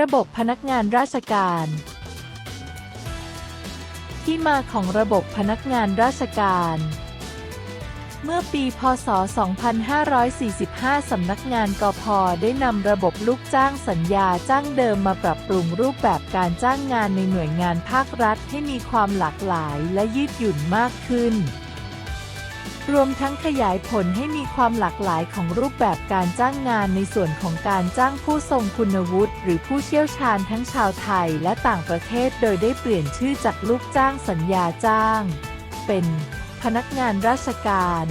ระบบพนักงานราชการ ที่มาของระบบพนักงานราชการ เมื่อปี พศ 2545 สำนักงานกพได้นำระบบลูกจ้างสัญญาจ้างเดิมมาปรับปรุงรูปแบบการจ้างงานในหน่วยงานภาครัฐให้มีความหลากหลายและยืดหยุ่นมากขึ้น รวมทั้งขยายผลให้มีความหลากหลายของรูปแบบการจ้างงานในส่วนของการจ้างผู้ทรงคุณวุฒิหรือผู้เชี่ยวชาญทั้งชาวไทยและต่างประเทศโดยได้เปลี่ยนชื่อจากลูกจ้างสัญญาจ้าง เป็นพนักงานราชการ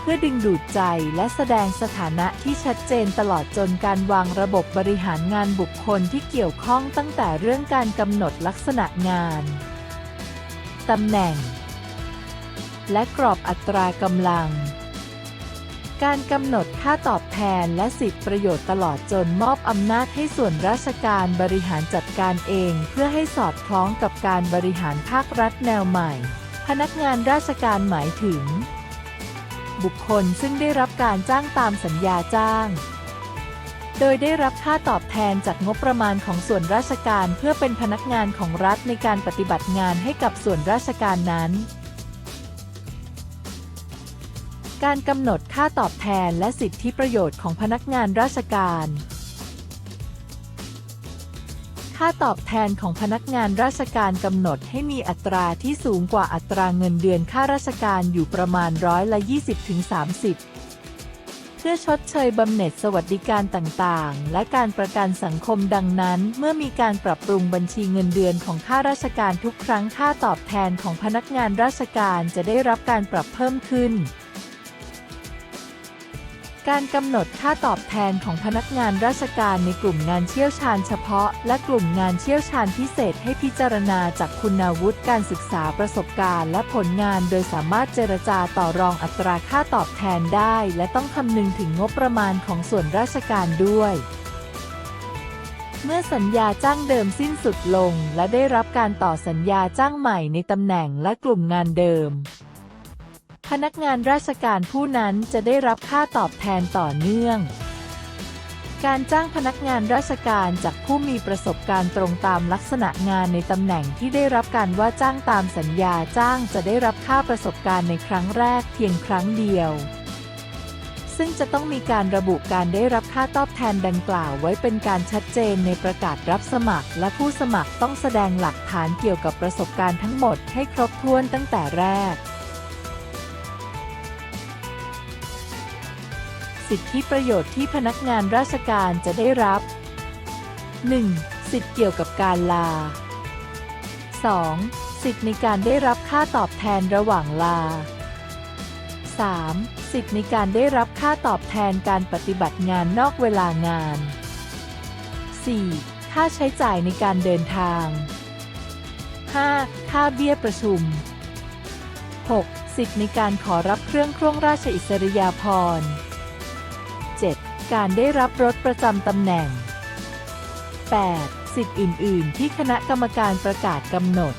เพื่อดึงดูดใจและแสดงสถานะที่ชัดเจนตลอดจนการวางระบบบริหารงานบุคคลที่เกี่ยวข้องตั้งแต่เรื่องการกำหนดลักษณะงานตำแหน่ง และกรอบอัตรากำลัง การกำหนดค่าตอบแทนและสิทธิประโยชน์ตลอดจนมอบอำนาจให้ส่วนราชการบริหารจัดการเอง เพื่อให้สอดคล้องกับการบริหารภาครัฐแนวใหม่ พนักงานราชการหมายถึง บุคคลซึ่งได้รับการจ้างตามสัญญาจ้างโดยได้รับค่าตอบแทนจากงบประมาณของส่วนราชการเพื่อเป็นพนักงานของรัฐในการปฏิบัติงานให้กับส่วนราชการนั้น การกำหนดค่าตอบแทนและสิทธิประโยชน์ของพนักงานราชการ ค่าตอบแทนของพนักงานราชการกำหนดให้มีอัตราที่สูงกว่าอัตราเงินเดือนค่าราชการอยู่ประมาณร้อยละ 20-30 เพื่อชดเชยบำเหน็จสวัสดิการต่างๆ และการประกันสังคมดังนั้น เมื่อมีการปรับปรุงบัญชีเงินเดือนของข้าราชการทุกครั้งค่าตอบแทนของพนักงานราชการจะได้รับการปรับเพิ่มขึ้น การกำหนดค่าตอบแทนของพนักงานราชการในกลุ่มงานเชี่ยวชาญเฉพาะ และกลุ่มงานเชี่ยวชาญพิเศษให้พิจารณาจากคุณวุฒิการศึกษาประสบการณ์ และผลงานโดยสามารถเจรจาต่อรองอัตราค่าตอบแทนได้ และต้องคำนึงถึงงบประมาณของส่วนราชการด้วยเมื่อสัญญาจ้างเดิมสิ้นสุดลง และได้รับการต่อสัญญาจ้างใหม่ในตำแหน่งและกลุ่มงานเดิม พนักงานราชการผู้นั้นจะได้รับค่าตอบแทนต่อเนื่อง การจ้างพนักงานราชการจากผู้มีประสบการณ์ตรงตามลักษณะงานในตำแหน่งที่ได้รับการว่าจ้างตามสัญญาจ้างจะได้รับค่าประสบการณ์ในครั้งแรกเพียงครั้งเดียว ซึ่งจะต้องมีการระบุการได้รับค่าตอบแทนดังกล่าวไว้เป็นการชัดเจนในประกาศรับสมัคร และผู้สมัครต้องแสดงหลักฐานเกี่ยวกับประสบการณ์ทั้งหมดให้ครบถ้วนตั้งแต่แรก สิทธิประโยชน์ที่พนักงานราชการจะได้รับ 1. สิทธิเกี่ยวกับการลา 2. สิทธิในการได้รับค่าตอบแทนระหว่างลา 3. สิทธิในการได้รับค่าตอบแทนการปฏิบัติงานนอกเวลางาน 4. ค่าใช้จ่ายในการเดินทาง 5. ค่าเบี้ยประชุม 6. สิทธิในการขอรับเครื่องคร่วงราชอิสริยาภรณ์ การได้รับรถประจำตำแหน่ง 8. สิทธิ์อื่น ๆ ที่คณะกรรมการประกาศกำหนด